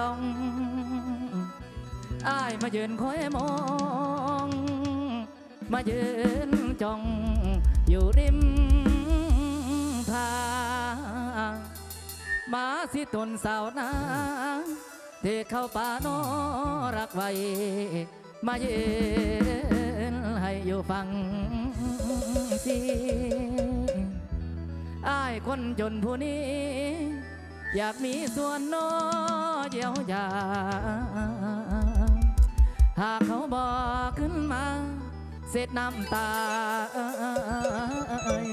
ลองอายมายืนคอยมอง มายืนจ้องอยู่ริมทางมาสิตนสาวนางเทเข้าป่าโนรักไว้ มายืนให้อยู่ฟังสิอายคนจนผู้นี้ อยากมีส่วนน้อเยียวยาหากเขาบอกขึ้นมา เสร็จน้ำตาเอ้ย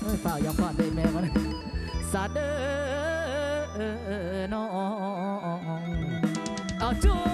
เอ้ยเปล่ายอมพอดได้แม่มันสาเดอน้องเอาจู